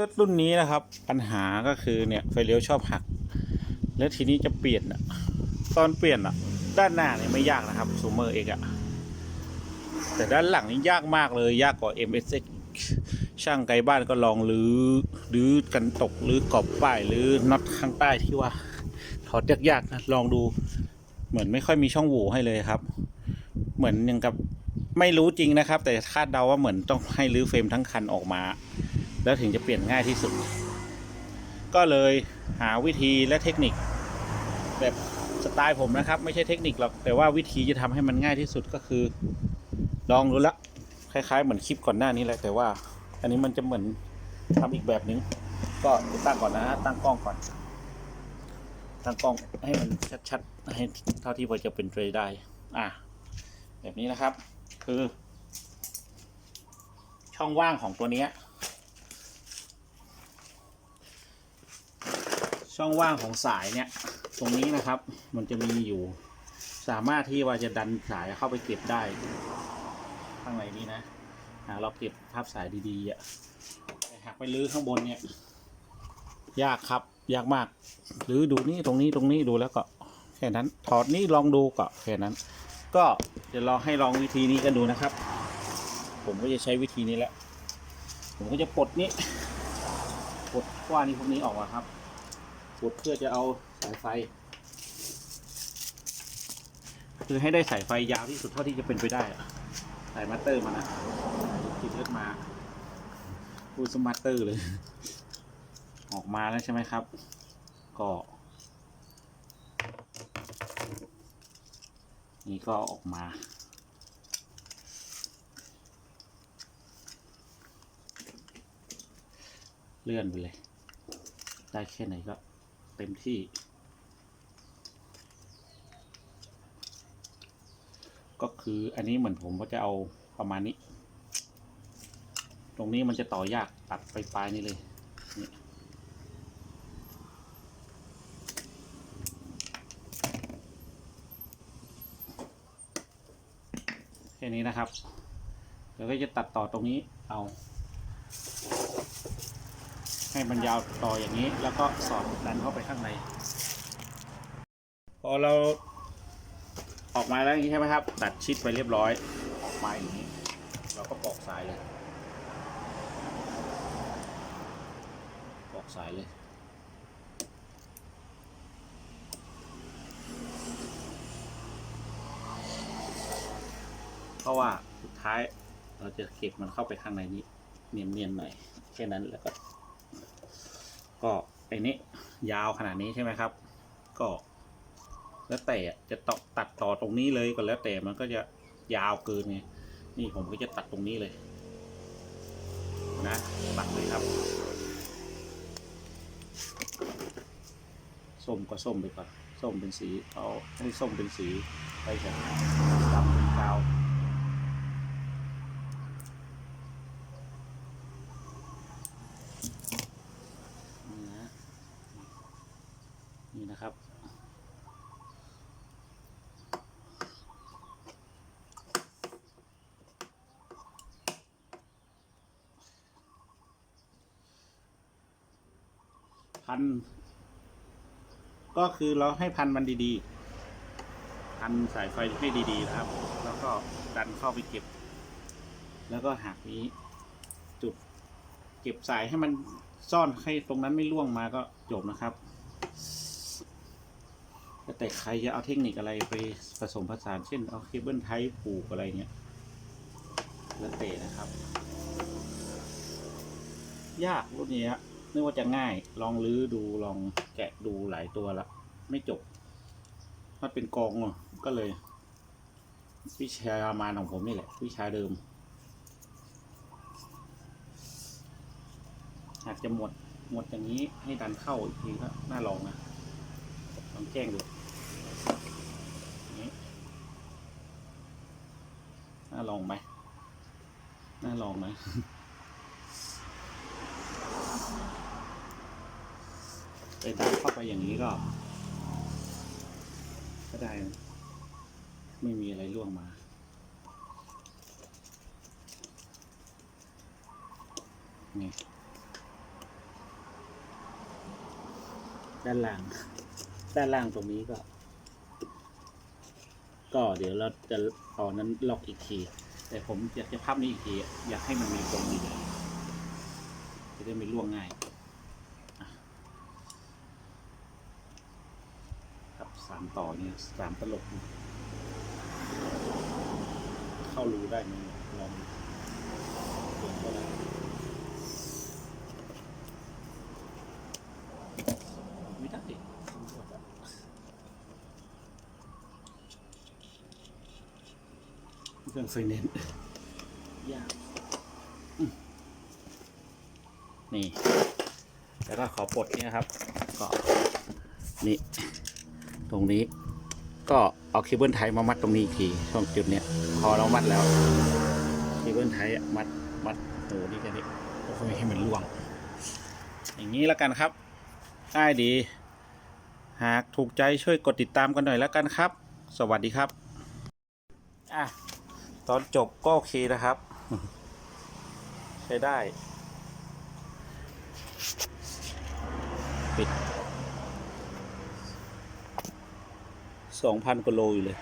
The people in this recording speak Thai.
รถรุ่นนี้นะครับ ปัญหาก็คือเนี่ยไฟเลี้ยวชอบหัก แล้วทีนี้จะเปลี่ยนอะตอนเปลี่ยนอะด้านหน้าเนี่ยไม่ยากนะครับซูเมอร์เอกอะแต่ด้านหลังนี่ยากมากเลยยากกว่า MSX ช่างไกลบ้านก็ลองรื้อรื้อกันตกรื้อกรอบป้ายหรือน็อตข้างใต้ที่ว่า ถอดยากๆนะลองดู เหมือนไม่ค่อยมีช่องโหว่ให้เลยครับ เหมือนยังกับไม่รู้จริงนะครับ แต่คาดเดาว่าเหมือนต้องให้รื้อเฟรมทั้งคันออกมา แล้วถึงจะเปลี่ยนง่ายที่สุด ก็เลยหาวิธีและเทคนิค แบบสไตล์ผมนะครับ ไม่ใช่เทคนิคหรอก แต่ว่าวิธีจะทำให้มันง่ายที่สุดก็คือ ลองดูละคล้าย ๆ เหมือนคลิปก่อนหน้านี้แหละแต่ว่า อันนี้มันจะเหมือนทำอีกแบบนึงก็ตั้งก่อนนะฮะตั้งกล้องก่อน ตั้งกล้องให้มันชัดๆให้เท่าที่พอจะเป็นไปได้ อะแบบนี้นะครับ คือ ช่องว่างของตัวเนี้ ช่องว่างของสายเนี่ย ตรงนี้นะครับ มันจะมีอยู่ สามารถที่ว่าจะดันสายเข้าไปเก็บได้ ข้างในนี้นะเราเก็บภาพสายดีๆอะหากไปลื้อข้างบนเนี่ย ยากครับ ยากมาก หรือดูนี่ตรงนี้ตรงนี้ดูแล้วก็แค่นั้น ถอดนี่ลองดูก็แค่นั้น ก็จะลองให้ลองวิธีนี้กันดูนะครับ ผมก็จะใช้วิธีนี้แหละ ผมก็จะปลดนี้ปลดว่านี่พวกนี้ออกมาครับ ดเพื่อจะเอาสายไฟ คือให้ได้สายไฟยาวที่สุดเท่าที่จะเป็นไปได้สายมัตเตอร์มันอะติดเลือดมาพูดสมาร์เตอร์เลย ออกมาแล้วใช่ไหมครับ ก็ นี่ก็ออกมาเลื่อนไปเลย ได้แค่ไหนก็ เต็มที่ ก็คืออันนี้เหมือนผมก็จะเอาประมาณนี้ ตรงนี้มันจะต่อยากตัดไปปลายนี่เลยนี่แค่นี้นะครับ เดี๋ยวก็จะตัดต่อตรงนี้เอา ให้มันยาวต่ออย่างนี้ แล้วก็สอดดันเข้าไปข้างใน พอเราออกมาแล้วอย่างนี้ใช่ไหมครับ ตัดชิดไปเรียบร้อย ออกมาอย่างนี้ เราก็ปอกสายเลย ปอกสายเลยเพราะว่าสุดท้ายเราจะเก็บมันเข้าไปข้างในนี้ เนียนๆหน่อยแค่นั้นแล้วก็ ก็ไอ้นี้ยาวขนาดนี้ใช่ไหมครับ ก็ แล้วแต่จะตตัดต่อตรงนี้เลยก็แล้วแต่มันก็จะยาวเกินไงนี่ผมก็จะตัดตรงนี้เลย นะตัดเลยครับส้มก็ส้มไปก่อนส้มเป็นสีเอาให้ส้มเป็นสีไปจากดำเป็นกาวนี่นะ นะครับ พัน ก็คือเราให้พันมันดีๆ พันสายไฟให้ดีๆนะครับ แล้วก็ดันเข้าไปเก็บ แล้วก็หากนี้จุดเก็บสายให้มันซ่อนให้ตรงนั้นไม่ล่วงมาก็จบนะครับ แต่ใครจะเอาเทคนิคอะไรไปผสมผสานเช่นเอาเคเบิลไทป์ผูกอะไรเงี้ยแล้วแต่นะครับ ยากรุ่นนี้นึกว่าจะง่าย ลองลื้อดูลองแกะดูหลายตัวละไม่จบ มันเป็นกองก็เลย วิชามาของผมนี่แหละ วิชาเดิมอาจจะหมดหมดอย่างนี้ให้ดันเข้าอีกทีก็น่าลองนะลองแจ้งดูนี่น่าล องไหมน่าลองไหมไปดันเข้าไปอย่างนี้ก็ ก็ได้ ไม่มีอะไรล่วงมานี่ด้านล่าง ด้านล่างตรงนี้ก็ ก็เดี๋ยวเราจะเอานั้นล็อกอีกที แต่ผมอยากจะพับนี้อีกทีอยากให้มันมีตรงนี้เลยจะได้ไม่ล่วงง่ายครับสามต่อเนี่ยสามตลบเข้ารูได้ไหมลองดูเปิดเข้าได้ไม่ได้ เรื่องไฟแนนซ์ยากนี่ แล้วก็ขอปลดนี่ยครับ ก็นี่ ตรงนี้ ก็เอาเคเบิลไทยมามัดตรงนี้อีกทีช่วงจุดเนี้ย พอเรามัดแล้วเคเบิลไทยอะมัด มัดโหนี่แค่นี้ก็ไม่ให้มันล่วง อย่างนี้แล้วกันครับง่ายดี หากถูกใจช่วยกดติดตามกันหน่อยแล้วกันครับ สวัสดีครับ อะ ตอนจบก็โอเคนะครับ ใช้ได้ ปิดสองพันกว่าโลอยู่เลย